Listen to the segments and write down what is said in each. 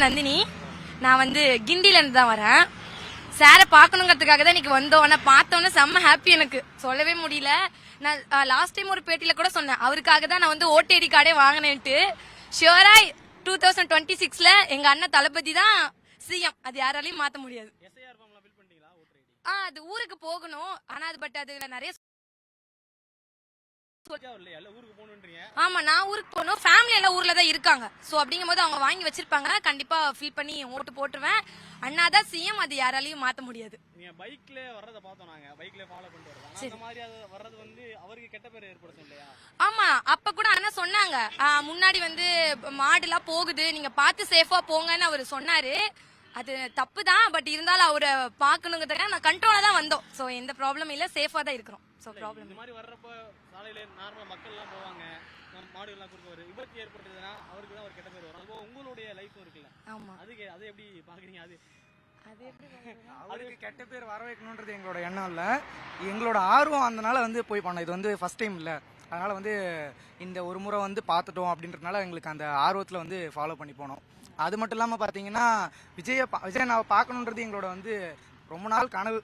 பேர் நந்தினி. நான் வந்து கிண்டில இருந்து தான் வரேன். சாரை பார்க்கணுங்கிறதுக்காக தான் இன்னைக்கு வந்தோம் பார்த்தோன்னே செம்ம ஹாப்பி எனக்கு. சொல்லவே முடியல. நான் லாஸ்ட் டைம் ஒரு பேட்டியில கூட சொன்னேன். அவருக்காக தான் நான் வந்து ஓடிடி கார்டே வாங்கினேன்ட்டு. ஷியோரா டூ தௌசண்ட் டுவெண்ட்டி சிக்ஸ்ல எங்க அண்ணன் தளபதி தான் சிஎம் அது யாராலையும் மாத்த முடியாது. ஆ அது ஊருக்கு போகணும். ஆனா அது பட் அதுல நிறைய ஆமா நான் ஊருக்கு போகணும். ஃபேமிலி எல்லாம் ஊர்ல தான் இருக்காங்க. சோ அப்படிங்கும்போது அவங்க வாங்கி வச்சிருப்பாங்க. கண்டிப்பா ஃபில் பண்ணி ஓட்டு போட்டுருவேன். அண்ணா தான் சிஎம் அது யாராலையும் மாத்த முடியாது. நீங்க பைக்ல வர்றத பார்த்தோம் நாங்க. பைக்ல ஃபாலோ பண்ணிட்டு வரோம் அந்த மாதிரி அது வர்றது வந்து அவருக்கு கெட்ட பேர் ஏற்படுத்தும் இல்லையா? ஆமா அப்ப கூட அண்ணா சொன்னாங்க. முன்னாடி வந்து மாடுலாம் போகுது. நீங்க பார்த்து சேஃபா போங்கன்னு அவர் சொன்னாரு. அது தப்பு தான் பட் இருந்தாலும் அவரை பார்க்கணுங்கிறதுக்காக நான் கண்ட்ரோலா தான் வந்தோம். சோ எந்த ப்ராப்ளம் இல்ல சேஃபா தான் இருக்கிறோம். சோ ப்ராப்ளம் இந்த மாதிரி வர்றப்ப சாலையில நார்மலா மக்கள் எல்லாம் போவாங்க. நம்ம மாடு எல்லாம் குறுக்க வரும் விபத்து ஏற்பட்டதுன்னா அவருக்கு தான் ஒரு கெட்ட பேர் வரும். அதுபோக உங்களுடைய லைஃப் இருக்குல்ல. ஆமா. அதுக்கு அதை எப்படி பாக்குறீங்க அது அது எப்படி அவருக்கு கெட்ட பேர் வர வைக்கணுன்றது எங்களோட எண்ணம் இல்ல. எங்களோட ஆர்வம் அதனால வந்து போய் பண்ணோம். இது வந்து ஃபர்ஸ்ட் டைம் இல்ல. அதனால் வந்து இந்த ஒரு முறை வந்து பார்த்துட்டோம் அப்படின்றதுனால எங்களுக்கு அந்த ஆர்வத்தில் வந்து ஃபாலோ பண்ணி போனோம். அது மட்டும் இல்லாமல் பார்த்தீங்கன்னா விஜய பா- விஜய் நான் பார்க்கணுன்றது எங்களோட வந்து ரொம்ப நாள் கனவு.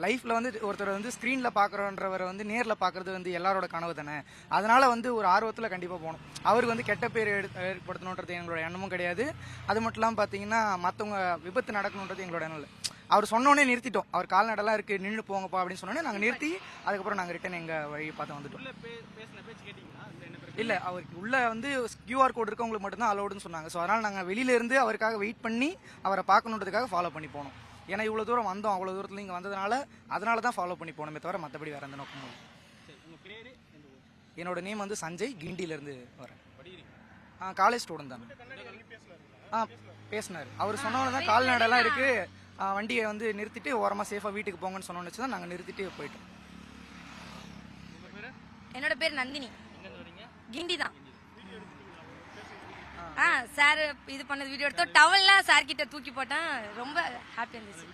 லைஃப்பில் வந்து ஒருத்தர் வந்து ஸ்க்ரீனில் பார்க்குறோன்றவரை வந்து நேரில் பார்க்குறது வந்து எல்லாரோட கனவு தானே. அதனால் வந்து ஒரு ஆர்வத்தில் கண்டிப்பாக போகணும் அவருக்கு வந்து கெட்ட பேர் எடு- ஏற்படுத்தணுன்றது எங்களோட எண்ணமும் கிடையாது. அது மட்டும் இல்லாமல் பார்த்தீங்கன்னா மற்றவங்க விபத்து நடக்கணுன்றது எங்களோட எண்ணம் இல்லை. அவர் சொன்னோடனே நிறுத்திட்டோம். அவர் கால்நடைலாம் இருக்கு நின்று போங்கப்பா அப்படின்னு சொன்னோடனே நாங்கள் நிறுத்தி அதுக்கப்புறம் நாங்கள் ரிட்டன் எங்கள் வழி பார்த்து வந்துட்டோம். இல்ல அவருக்கு உள்ள வந்து கியூஆர் கோட் இருக்கவங்களுக்கு மட்டும்தான் அலௌடுன்னு சொன்னாங்க. ஸோ அதனால நாங்கள் வெளியில இருந்து அவருக்காக வெயிட் பண்ணி அவரை பார்க்கணுன்றதுக்காக ஃபாலோ பண்ணி போனோம். ஏன்னா இவ்வளோ தூரம் வந்தோம் அவ்வளோ தூரத்துல இங்கே வந்ததுனால அதனால தான் ஃபாலோ பண்ணி போனோமே தவிர மற்றபடி வேற எந்த நோக்கமும் ஊர்? என்னோட நேம் வந்து சஞ்சய் கிண்டில இருந்து வரேன். ஆ காலேஜ் ஸ்டூடெண்ட் தான். ஆ பேசினார். அவர் சொன்னவங்க தான் கால்நடைலாம் இருக்கு. ஆ, வண்டியை வந்து நிறுத்திட்டு ஓரமாக சேஃபாக வீட்டுக்கு போங்கன்னு சொன்னோன்னு வச்சு தான் நாங்கள் நிறுத்திட்டு போயிட்டோம். என்னோட பேர் நந்தினி. கிண்டி தான். ஆ சார் இது பண்ணது வீடியோ எடுத்தோம். டவல்லாம் சார் கிட்ட தூக்கி போட்டேன். ரொம்ப ஹாப்பியா இருந்துச்சு.